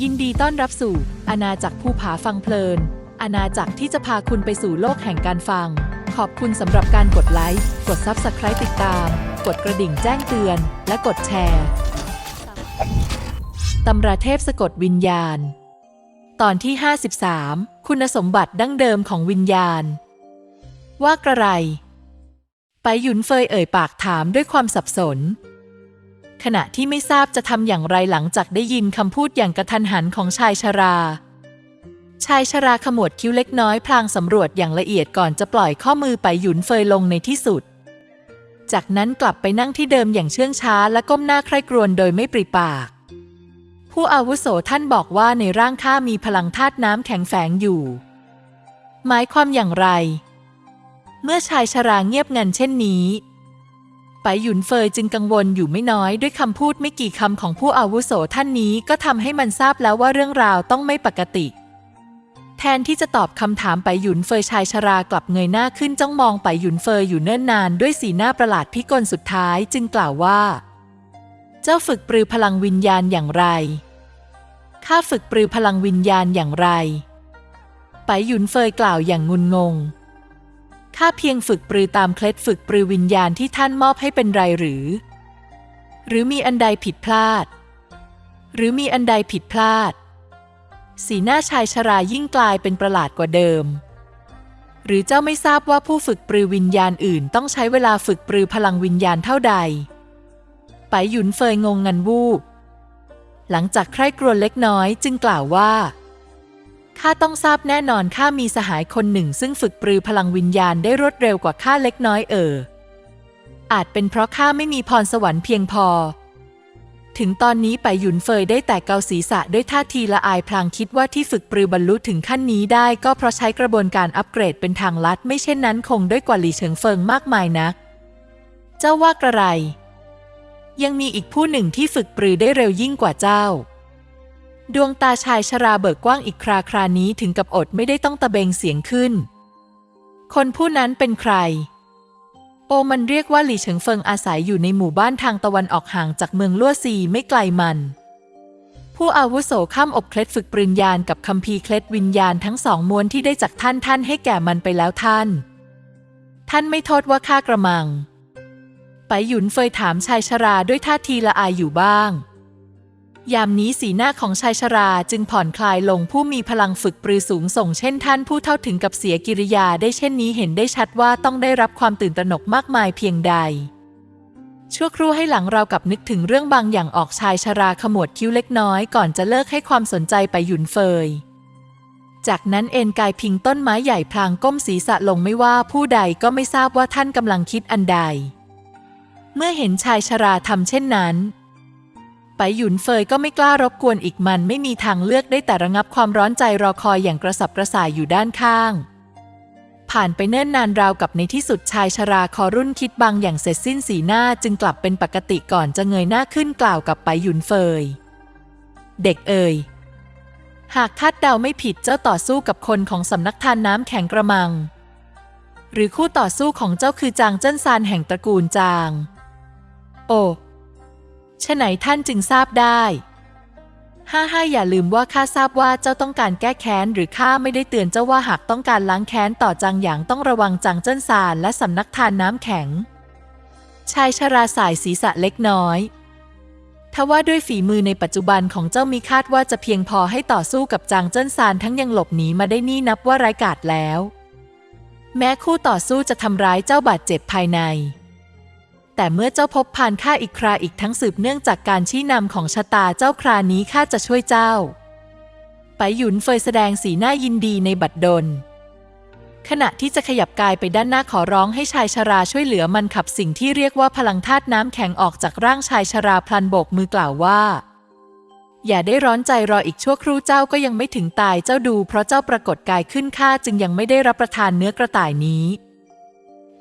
ยินดีต้อนรับสู่อาณาจักรภูผาฟังเพลิน อาณาจักรที่จะพาคุณไปสู่โลกแห่งการฟัง ขอบคุณสำหรับการกดไลค์ กด Subscribe ติดตาม กดกระดิ่งแจ้งเตือน และกดแชร์ตำราเทพสะกดวิญญาณ ตอนที่ 53 คุณสมบัติดั้งเดิมของวิญญาณ ว่ากระไร ไปหยุนเฟยเอ่ยปากถามด้วยความสับสน ขณะที่ไม่ทราบจะทำอย่างไรหลังจากได้ยินคำพูดอย่างกระทันหันของชายชรา ชายชราขมวดคิ้วเล็กน้อยพลางสำรวจอย่างละเอียดก่อนจะปล่อยข้อมือไปหยุนเฟยลงในที่สุด จากนั้นกลับไปนั่งที่เดิมอย่างเชื่องช้าและก้มหน้าใคร่ครวญโดยไม่ปริปาก ผู้อาวุโสท่านบอกว่าในร่างข้ามีพลังธาตุน้ำแข็งแฝงอยู่ หมายความอย่างไร เมื่อชายชราเงียบงันเช่นนี้ ไปหยุนเฟยจึงกังวลอยู่ไม่น้อยด้วยคำพูดไม่กี่คำของผู้อาวุโสท่านนี้ก็ทำให้มันทราบแล้วว่าเรื่องราวต้องไม่ปกติ แทนที่จะตอบคำถามไปหยุนเฟยชายชรากลับเงยหน้าขึ้นจ้องมองไปหยุนเฟยอยู่เนิ่นนานด้วยสีหน้าประหลาดพิกลสุดท้ายจึงกล่าวว่า เจ้าฝึกปรือพลังวิญญาณอย่างไรข้าฝึกปรือพลังวิญญาณอย่างไร ไปหยุนเฟยกล่าวอย่างงุนงง ข้าเพียงฝึกปรือตามเคล็ดฝึกปรือวิญญาณที่ท่านมอบให้เป็นไรหรือ หรือมีอันใดผิดพลาด หรือมีอันใดผิดพลาด สีหน้าชายชรายิ่งกลายเป็นประหลาดกว่าเดิม หรือเจ้าไม่ทราบว่าผู้ฝึกปรือวิญญาณอื่น ต้องใช้เวลาฝึกปรือพลังวิญญาณเท่าใดไปหยุนเฟยงงงันวูบหลังจากใคร่ครวญเล็กน้อยจึงกล่าวว่า ข้าต้องทราบแน่นอนข้ามีสหายคนหนึ่ง ซึ่งฝึกปรือพลังวิญญาณได้รวดเร็วกว่าข้าเล็กน้อยเออ อาจเป็นเพราะข้าไม่มีพรสวรรค์เพียงพอ ถึงตอนนี้ไปหยุนเฟยได้แต่เกาศีรษะด้วยท่าทีละอายพลางคิดว่าที่ฝึกปรือบรรลุถึงขั้นนี้ได้ ก็เพราะใช้กระบวนการอัปเกรดเป็นทางลัด ไม่เช่นนั้นคงด้วยกว่าหลี่เฉิงเฟิงมากมายนัก เจ้าว่ากระไร ยังมีอีกผู้หนึ่งที่ฝึกปรือได้เร็วยิ่งกว่าเจ้า ดวงตาชายชราเบิกกว้างอีกคราครานี้ถึงกับอดไม่ได้ต้องตะเบงเสียงขึ้น คนผู้นั้นเป็นใคร โอมันเรียกว่าหลี่เฉิงเฟิงอาศัยอยู่ในหมู่บ้านทางตะวันออกห่างจากเมืองลั่วซีไม่ไกลมัน ผู้อาวุโสข้ามอบเคล็ดฝึกปริญญาณกับคัมภีร์เคล็ดวิญญาณทั้งสองม้วนที่ได้จากท่านท่านให้แก่มันไปแล้วท่าน ท่านไม่โทษว่าข้ากระมัง ไปหยุนเฟยถามชายชราด้วยท่าทีละอายอยู่บ้าง ยามนี้สีหน้าของชายชราจึงผ่อนคลายลงผู้มีพลังฝึกปรือสูงส่งเช่นท่านผู้เท่าถึงกับเสียกิริยาได้เช่นนี้เห็นได้ชัดว่าต้องได้รับความตื่นตระหนกมากมายเพียงใด ชั่วครู่ให้หลังเรากับนึกถึงเรื่องบางอย่างออกชายชราขมวดคิ้วเล็กน้อยก่อนจะเลิกให้ความสนใจไปหยุนเฟย จากนั้นเอนกายพิงต้นไม้ใหญ่พลางก้มศีรษะลงไม่ว่าผู้ใดก็ไม่ทราบว่าท่านกำลังคิดอันใด เมื่อเห็นชายชราทำเช่นนั้น ไปหยุนเฟยก็ไม่กล้ารบกวนอีกมันไม่มีทางเลือกได้แต่ระงับความร้อนใจรอคอยอย่างกระสับกระส่ายอยู่ด้านข้าง ผ่านไปเนิ่นนานราวกับในที่สุดชายชราคอรุ่นคิดบางอย่างเสร็จสิ้นสีหน้าจึงกลับเป็นปกติก่อนจะเงยหน้าขึ้นกล่าวกับไปหยุนเฟย เด็กเอ่ยหากคาดเดาไม่ผิดเจ้าต่อสู้กับคนของสำนักทานน้ำแข็งกระมัง หรือคู่ต่อสู้ของเจ้าคือจางเจิ้นซานแห่งตระกูลจาง โอ้ ฉะไหนท่านจึงทราบได้ห้าห้าอย่าลืมว่าข้าทราบว่าเจ้าต้องการแก้แค้นหรือข้าไม่ได้เตือนเจ้าว่าหากต้องการล้างแค้นต่อจางหยางต้องระวังจางเจิ้นซานและสำนักทานน้ำแข็ง ชายชราสายศีรษะเล็กน้อยทว่าด้วยฝีมือในปัจจุบันของเจ้ามีคาดว่าจะเพียงพอให้ต่อสู้กับจางเจิ้นซานทั้งยังหลบหนีมาได้นี่นับว่าร้ายกาจแล้ว แม้คู่ต่อสู้จะทำร้ายเจ้าบาดเจ็บภายใน แต่เมื่อเจ้าพบพานข้าอีกคราอีกทั้งสืบเนื่องจากการชี้นำของชะตาเจ้าครานี้ข้าจะช่วยเจ้า ไปหยุนเฟยแสดงสีหน้ายินดีในบัดดล ขณะที่จะขยับกายไปด้านหน้าขอร้องให้ชายชราช่วยเหลือมันขับสิ่งที่เรียกว่าพลังธาตุน้ำแข็งออกจากร่างชายชราพลันโบกมือกล่าวว่า อย่าได้ร้อนใจรออีกชั่วครู่เจ้าก็ยังไม่ถึงตายเจ้าดู เพราะเจ้าปรากฏกายขึ้นข้าจึงยังไม่ได้รับประทานเนื้อกระต่ายนี้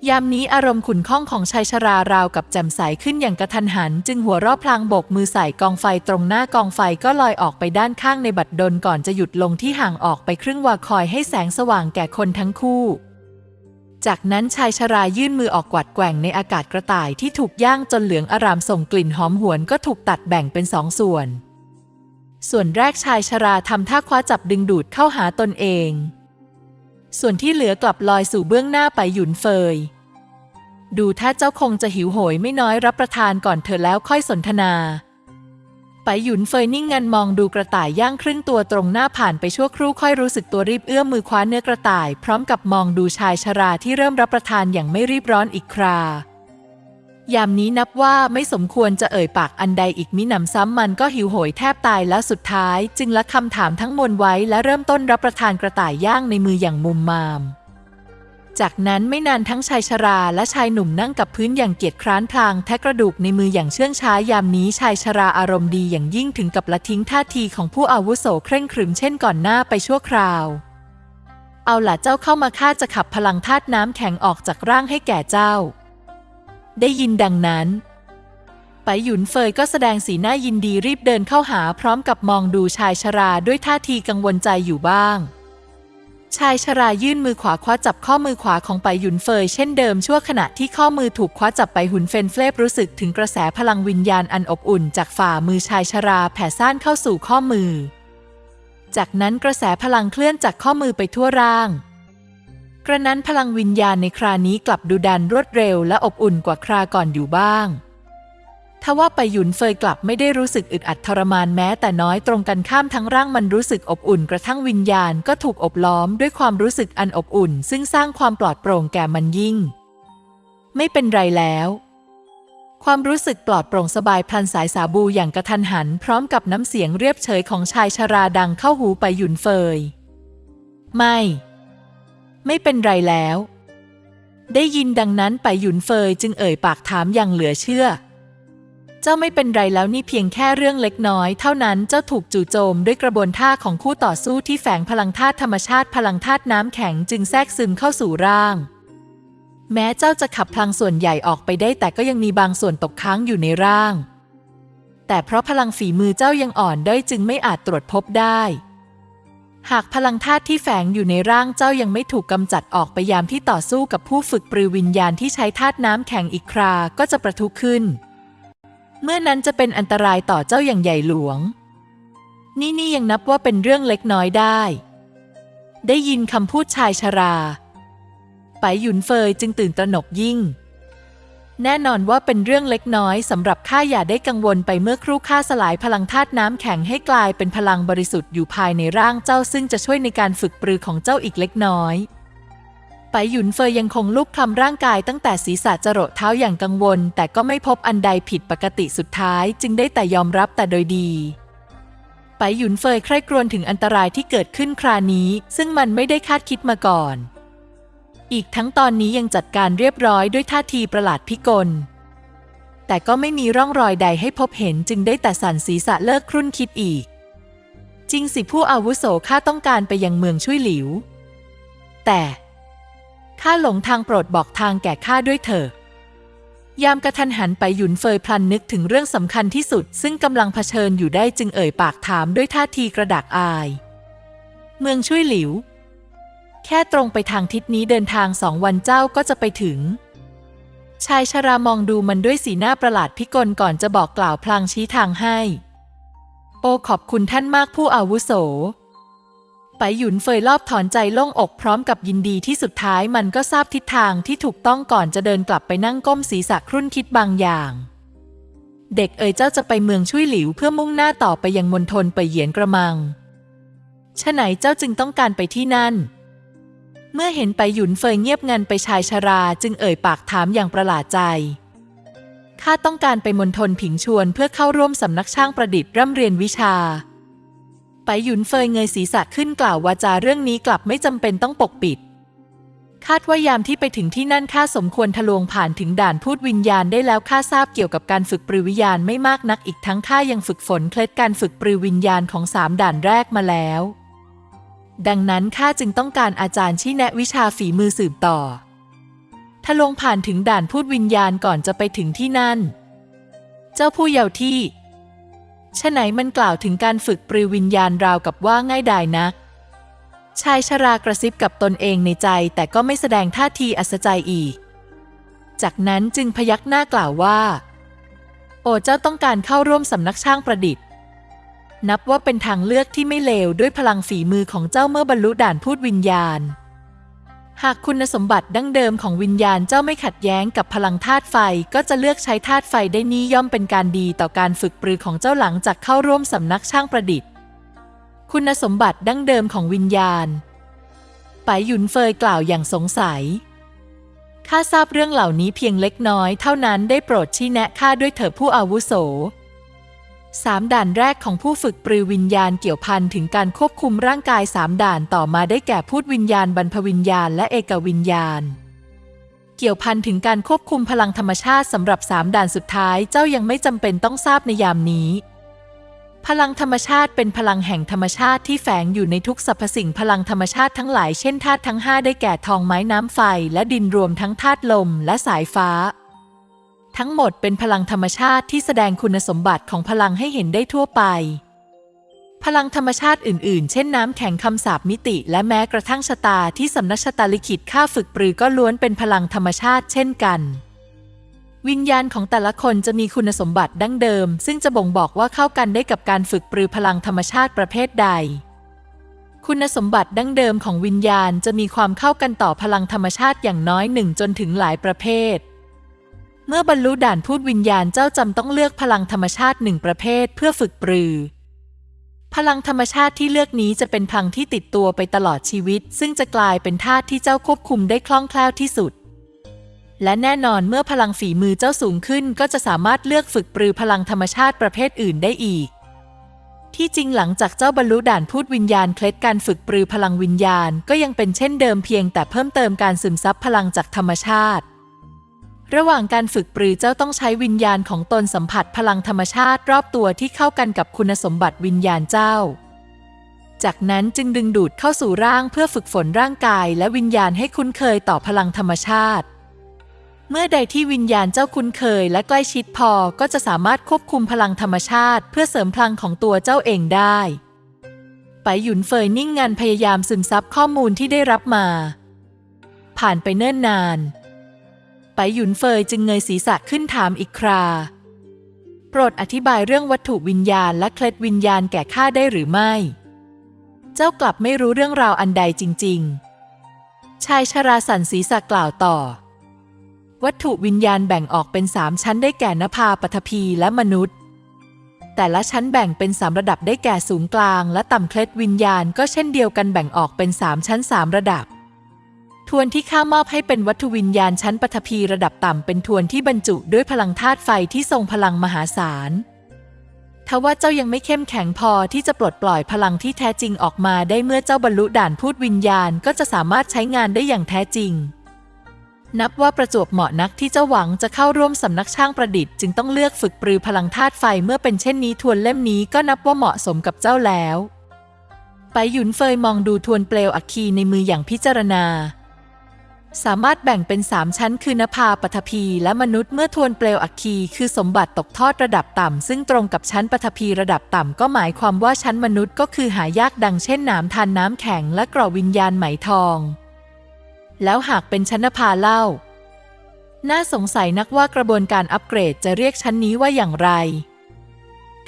ยามนี้อารมณ์ขุนข้องของชายชราราวกับแจ่มใสขึ้นอย่างกระทันหัน จึงหัวรอบพลางโบกมือใส่กองไฟตรงหน้ากองไฟก็ลอยออกไปด้านข้างในบัดดลก่อนจะหยุดลงที่ห่างออกไปครึ่งวาคอยให้แสงสว่างแก่คนทั้งคู่ จากนั้นชายชรายื่นมือออกกวาดแกว่งในอากาศกระต่ายที่ถูกย่างจนเหลืองอารามส่งกลิ่นหอมหวนก็ถูกตัดแบ่งเป็นสองส่วน ส่วนแรกชายชราทำท่าคว้าจับดึงดูดเข้าหาตนเอง ส่วนที่เหลือกลับลอยสู่เบื้องหน้าไปหยุนเฟย ดูถ้าเจ้าคงจะหิวโหยไม่น้อยรับประทานก่อนเธอแล้วค่อยสนทนา ไปหยุนเฟยนิ่งงันมองดูกระต่ายย่างครึ่งตัวตรงหน้าผ่านไปชั่วครู่ค่อยรู้สึกตัวรีบเอื้อมมือคว้าเนื้อกระต่าย พร้อมกับมองดูชายชราที่เริ่มรับประทานอย่างไม่รีบร้อนอีกครา ยามนี้นับว่าไม่สมควรจะเอ่ยปากอันใดอีกมิหนำซ้ำมันก็หิวโหยแทบตายแล้วสุดท้าย จึงละคำถามทั้งมวลไว้และเริ่มต้นรับประทานกระต่ายย่างในมืออย่างมุมมาม จากนั้นไม่นานทั้งชายชราและชายหนุ่มนั่งกับพื้นอย่างเกียจคร้านพลางแทะกระดูกในมืออย่างเชื่องช้ายามนี้ชายชราอารมณ์ดีอย่างยิ่งถึงกับละทิ้งท่าทีของผู้อาวุโสเคร่งครึมเช่นก่อนหน้าไปชั่วคราวเอาล่ะเจ้าเข้ามาข้าจะขับพลังธาตุน้ำแข็งออกจากร่างให้แก่เจ้า ได้ยินดังนั้น ไปหยุนเฟยก็แสดงสีหน้ายินดีรีบเดินเข้าหาพร้อมกับมองดูชายชราด้วยท่าทีกังวลใจอยู่บ้าง ชายชรายื่นมือขวาคว้าจับข้อมือขวาของไปหยุนเฟยเช่นเดิมชั่วขณะที่ข้อมือถูกคว้าจับไปหุนเฟนเฟลบรู้สึกถึงกระแสพลังวิญญาณอันอบอุ่น จากฝ่ามือชายชราแผ่ซ่านเข้าสู่ข้อมือ จากนั้นกระแสพลังเคลื่อนจากข้อมือไปทั่วร่าง กระนั้นพลังวิญญาณในครานี้กลับดูดันรวดเร็วและอบอุ่นกว่าคราก่อนอยู่บ้างทว่าไปหยุนเฟยกลับไม่ได้รู้สึกอึดอัดทรมานแม้แต่น้อยตรงกันข้ามทั้งร่างมันรู้สึกอบอุ่นกระทั่งวิญญาณก็ถูกอบล้อมด้วยความรู้สึกอันอบอุ่น ซึ่งสร้างความปลอดโปร่งแก่มันยิ่ง ไม่เป็นไรแล้ว ความรู้สึกปลอดโปร่งสบายพลันสายสาบูอย่างกระทันหัน พร้อมกับน้ำเสียงเรียบเฉยของชายชราดังเข้าหูไปหยุนเฟย ไม่ ไม่เป็นไรแล้ว ได้ยินดังนั้นไปหยุนเฟยจึงเอ่ยปากถามอย่างเหลือเชื่อ เจ้าไม่เป็นไรแล้วนี่เพียงแค่เรื่องเล็กน้อย เท่านั้นเจ้าถูกจู่โจมด้วยกระบวนท่าของคู่ต่อสู้ที่แฝงพลังธาตุธรรมชาติพลังธาตุน้ำแข็งจึงแทรกซึมเข้าสู่ร่าง แม้เจ้าจะขับพลังส่วนใหญ่ออกไปได้ แต่ก็ยังมีบางส่วนตกค้างอยู่ในร่าง แต่เพราะพลังฝีมือเจ้ายังอ่อนด้อยจึงไม่อาจตรวจพบได้ หากพลังธาตุที่แฝงอยู่ในร่างเจ้ายังไม่ถูกกำจัดออกไปยามที่ต่อสู้กับผู้ฝึกปรือวิญญาณที่ใช้ธาตุน้ำแข็งอีกครา ก็จะประทุขึ้น เมื่อนั้นจะเป็นอันตรายต่อเจ้าอย่างใหญ่หลวง นี่นี่ยังนับว่าเป็นเรื่องเล็กน้อยได้ ได้ยินคำพูดชายชรา ไปหยุนเฟยจึงตื่นตระหนกยิ่ง แน่นอนว่าเป็นเรื่องเล็กน้อยสำหรับข้าอย่าได้กังวลไปเมื่อครู่ข้าสลายพลังธาตุน้ำแข็งให้กลายเป็นพลังบริสุทธิ์อยู่ภายในร่างเจ้าซึ่งจะช่วยในการฝึกปรือของเจ้าอีกเล็กน้อยไปหยุนเฟยยังคงลุกคลำร่างกายตั้งแต่ศีรษะจรดเท้าอย่างกังวล แต่ก็ไม่พบอันใดผิดปกติสุดท้าย จึงได้แต่ยอมรับแต่โดยดีไปหยุนเฟยใคร่ครวญถึงอันตรายที่เกิดขึ้นครานี้ ซึ่งมันไม่ได้คาดคิดมาก่อน อีกทั้งตอนนี้ยังจัดการเรียบร้อยด้วยท่าทีประหลาดพิกล แต่ก็ไม่มีร่องรอยใดให้พบเห็นจึงได้แต่สั่นศีรษะเลิกครุ่นคิดอีก จริงสิผู้อาวุโสข้าต้องการไปยังเมืองช่วยหลิว แต่ข้าหลงทางโปรดบอกทางแก่ข้าด้วยเถอะยามกระทันหันไปหยุนเฟยพลันนึกถึงเรื่องสำคัญที่สุด ซึ่งกำลังเผชิญอยู่ได้จึงเอ่ยปากถามด้วยท่าทีกระดากอาย เมืองช่วยหลิว ค่ตรงไปทางทิศนี้เดินทางสองวันเจ้าก็จะไปถึง ชายชรามองดูมันด้วยสีหน้าประหลาดพิกลก่อนจะบอกกล่าวพลางชี้ทางให้ โอขอบคุณท่านมากผู้อาวุโสไปหยุนเฟยรอบถอนใจโล่งอกพร้อมกับยินดีที่สุดท้ายมันก็ทราบทิศทางที่ถูกต้องก่อนจะเดินกลับไปนั่งก้มศีรษะครุ่นคิดบางอย่าง เด็กเอ๋ยเจ้าจะไปเมืองช่วยหลิวเพื่อมุ่งหน้าต่อไปยังมณฑลไปเหยียนกระมังฉะไหนเจ้าจึงต้องการไปที่นั่น เมื่อเห็นไปหยุนเฟยเงียบงันไปชายชราจึงเอ่ยปากถามอย่างประหลาดใจ ข้าต้องการไปมณฑลผิงชวนเพื่อเข้าร่วมสำนักช่างประดิษฐ์ร่ำเรียนวิชา ไปหยุนเฟยเงยศีรษะขึ้นกล่าววาจาเรื่องนี้กลับไม่จำเป็นต้องปกปิด คาดว่ายามที่ไปถึงที่นั่นข้าสมควรทะลวงผ่านถึงด่านพูดวิญญาณได้แล้วข้าทราบเกี่ยวกับการฝึกปรือวิญญาณไม่มากนักอีกทั้งข้ายังฝึกฝนเคล็ดการฝึกปรือวิญญาณของสามด่านแรกมาแล้ว ดังนั้นข้าจึงต้องการอาจารย์ชี้แนะวิชาฝีมือสืบต่อ ถ้าลงผ่านถึงด่านพูดวิญญาณก่อนจะไปถึงที่นั่น เจ้าผู้เยาว์ที่ฉะไหนมันกล่าวถึงการฝึกปรือวิญญาณราวกับว่าง่ายดายนัก ชายชรากระซิบกับตนเองในใจแต่ก็ไม่แสดงท่าทีอัศจรรย์อีก จากนั้นจึงพยักหน้ากล่าวว่า โอ้เจ้าต้องการเข้าร่วมสำนักช่างประดิษฐ์ นับว่าเป็นทางเลือกที่ไม่เลวด้วยพลังฝีมือของเจ้าเมื่อบรรลุด่านพูดวิญญาณ หากคุณสมบัติดั้งเดิมของวิญญาณเจ้าไม่ขัดแย้งกับพลังธาตุไฟก็จะเลือกใช้ธาตุไฟได้นี้ย่อมเป็นการดีต่อการฝึกปรือของเจ้าหลังจากเข้าร่วมสำนักช่างประดิษฐ์ คุณสมบัติดั้งเดิมของวิญญาณไปหยุนเฟยกล่าวอย่างสงสัยข้าทราบเรื่องเหล่านี้เพียงเล็กน้อยเท่านั้นได้โปรดชี้แนะข้าด้วยเถิดผู้อาวุโส สามด่านแรกของผู้ฝึกปรือวิญญาณเกี่ยวพันถึงการควบคุมร่างกายสามด่านต่อมาได้แก่พูดวิญญาณบรรพวิญญาณและเอกวิญญาณ เกี่ยวพันถึงการควบคุมพลังธรรมชาติสำหรับสามด่านสุดท้ายเจ้ายังไม่จำเป็นต้องทราบในยามนี้ พลังธรรมชาติเป็นพลังแห่งธรรมชาติที่แฝงอยู่ในทุกสรรพสิ่งพลังธรรมชาติทั้งหลายเช่นธาตุทั้งห้าได้แก่ทองไม้น้ำไฟ และดินรวมทั้งธาตุลมและสายฟ้า ทั้งหมดเป็นพลังธรรมชาติที่แสดงคุณสมบัติของพลังให้เห็นได้ทั่วไป พลังธรรมชาติอื่น ๆ เช่นน้ำแข็งคำสาปมิติ และแม้กระทั่งชะตาที่สำนักชะตาลิขิตค่าฝึกปรือก็ล้วนเป็นพลังธรรมชาติเช่นกัน วิญญาณของแต่ละคนจะมีคุณสมบัติดั้งเดิม ซึ่งจะบ่งบอกว่าเข้ากันได้กับการฝึกปรือพลังธรรมชาติประเภทใดคุณสมบัติดั้งเดิมของวิญญาณจะมีความเข้ากันต่อพลังธรรมชาติอย่างน้อยหนึ่งจนถึงหลายประเภท เมื่อบรรลุด่านพูดวิญญาณเจ้าจำต้องเลือกพลังธรรมชาติหนึ่งประเภทเพื่อฝึกปรือ พลังธรรมชาติที่เลือกนี้จะเป็นพลังที่ติดตัวไปตลอดชีวิต ซึ่งจะกลายเป็นธาตุที่เจ้าควบคุมได้คล่องแคล่วที่สุด และแน่นอนเมื่อพลังฝีมือเจ้าสูงขึ้น ก็จะสามารถเลือกฝึกปรือพลังธรรมชาติประเภทอื่นได้อีกที่จริงหลังจากเจ้าบรรลุด่านพูดวิญญาณเคล็ดการฝึกปรือพลังวิญญาณ ก็ยังเป็นเช่นเดิมเพียงแต่เพิ่มเติมการซึมซับพลังจากธรรมชาติ ระหว่างการฝึกปรือเจ้าต้องใช้วิญญาณของตนสัมผัสพลังธรรมชาติรอบตัวที่เข้ากันกับคุณสมบัติวิญญาณเจ้า จากนั้นจึงดึงดูดเข้าสู่ร่างเพื่อฝึกฝนร่างกายและวิญญาณให้คุ้นเคยต่อพลังธรรมชาติ เมื่อใดที่วิญญาณเจ้าคุ้นเคยและใกล้ชิดพอก็จะสามารถควบคุมพลังธรรมชาติ เพื่อเสริมพลังของตัวเจ้าเองได้ไปหยุนเฟยนิ่งงันพยายามซึมซับข้อมูลที่ได้รับมา ผ่านไปเนิ่นนาน หยุนเฟยจึงเงยศีรษะขึ้นถามอีกครา โปรดอธิบายเรื่องวัตถุวิญญาณและเคล็ดวิญญาณแก่ข้าได้หรือไม่ เจ้ากลับไม่รู้เรื่องราวอันใดจริง ๆ ชายชราสันศีรษะกล่าวต่อ วัตถุวิญญาณแบ่งออกเป็นสามชั้นได้แก่นภาปฐพีและมนุษย์ แต่ละชั้นแบ่งเป็นสามระดับได้แก่สูงกลาง และต่ำเคล็ดวิญญาณก็เช่นเดียวกันแบ่งออกเป็นสามชั้นสามระดับ ทวนที่ข้ามอบให้เป็นวัตถุวิญญาณชั้นปฐพีระดับต่ำเป็นทวนที่บรรจุด้วยพลังธาตุไฟที่ทรงพลังมหาศาลทว่าเจ้ายังไม่เข้มแข็งพอที่จะปลดปล่อยพลังที่แท้จริงออกมาได้เมื่อเจ้าบรรลุด่านพูดวิญญาณก็จะสามารถใช้งานได้อย่างแท้จริง นับว่าประจวบเหมาะนักที่เจ้าหวังจะเข้าร่วมสำนักช่างประดิษฐ์จึงต้องเลือกฝึกปรือพลังธาตุไฟเมื่อเป็นเช่นนี้ทวนเล่มนี้ก็นับว่าเหมาะสมกับเจ้าแล้ว ไปหยุนเฟยมองดูทวนเปลวอัคคีในมืออย่างพิจารณา สามารถแบ่งเป็นสามชั้นคือนภาปฐพีและมนุษย์เมื่อทวนเปลวอัคคีคือสมบัติตกทอดระดับต่ำ ซึ่งตรงกับชั้นปฐพีระดับต่ำ ก็หมายความว่าชั้นมนุษย์ก็คือหายากดังเช่นนามทานน้ำแข็งและกรอวิญญาณไหมทอง แล้วหากเป็นชั้นนภาเล่า น่าสงสัยนักว่ากระบวนการอัปเกรดจะเรียกชั้นนี้ว่าอย่างไร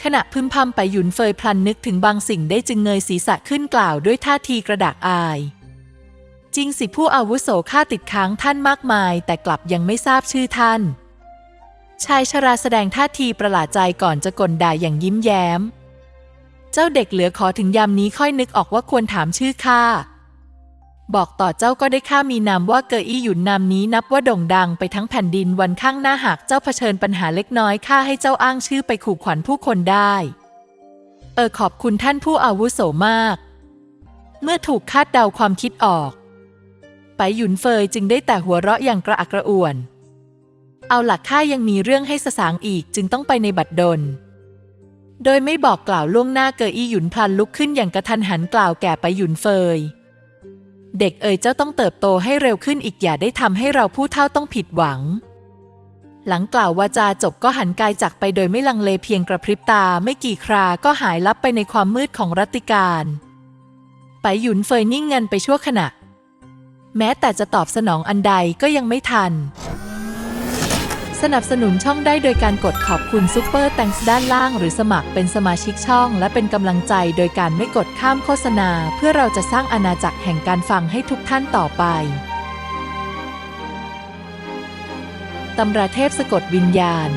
ขณะพึมพำไปหยุนเฟยพลันนึกถึงบางสิ่งได้จึงเงยศีรษะขึ้นกล่าวด้วยท่าทีกระดากอาย จริงสิผู้อาวุโสข้าติดค้างท่านมากมาย แต่กลับยังไม่ทราบชื่อท่าน ชายชราแสดงท่าทีประหลาดใจก่อนจะกลด่าอย่างยิ้มแย้ม เจ้าเด็กเหลือขอถึงยามนี้ค่อยนึกออกว่าควรถามชื่อข้าบอกต่อเจ้าก็ได้ข้ามีนามว่าเกออี้หยุนนามนี้นับว่าโด่งดังไปทั้งแผ่นดินวันข้างหน้าหากเจ้าเผชิญปัญหาเล็กน้อยข้าให้เจ้าอ้างชื่อไปขู่ขวัญผู้คนได้ เออขอบคุณท่านผู้อาวุโสมาก เมื่อถูกคาดเดาความคิดออก ปหยุนเฟยจึงได้แต่หัวเราะอย่างกระอักกระอ่วน เอาหลักข้ายังมีเรื่องให้สสางอีกจึงต้องไปในบัดดล โดยไม่บอกกล่าวล่วงหน้าเกออี้หยุนพลันลุกขึ้นอย่างกระทันหันกล่าวแก่ไปหยุนเฟย เด็กเอ๋ยเจ้าต้องเติบโตให้เร็วขึ้นอีกอย่าได้ทำให้เราผู้เฒ่าต้องผิดหวัง หลังกล่าววาจาจบก็หันกายจากไปโดยไม่ลังเลเพียงกระพริบตาไม่กี่คราก็หายลับไปในความมืดของรัตติการไปหยุนเฟยนิ่งงันไปชั่วขณะ แม้แต่จะตอบสนองอันใดก็ยังไม่ทัน สนับสนุนช่องได้โดยการกดขอบคุณซูเปอร์แตงส์ด้านล่าง หรือสมัครเป็นสมาชิกช่อง และเป็นกำลังใจโดยการไม่กดข้ามโฆษณา เพื่อเราจะสร้างอาณาจักรแห่งการฟังให้ทุกท่านต่อไปตำราเทพสะกดวิญญาณ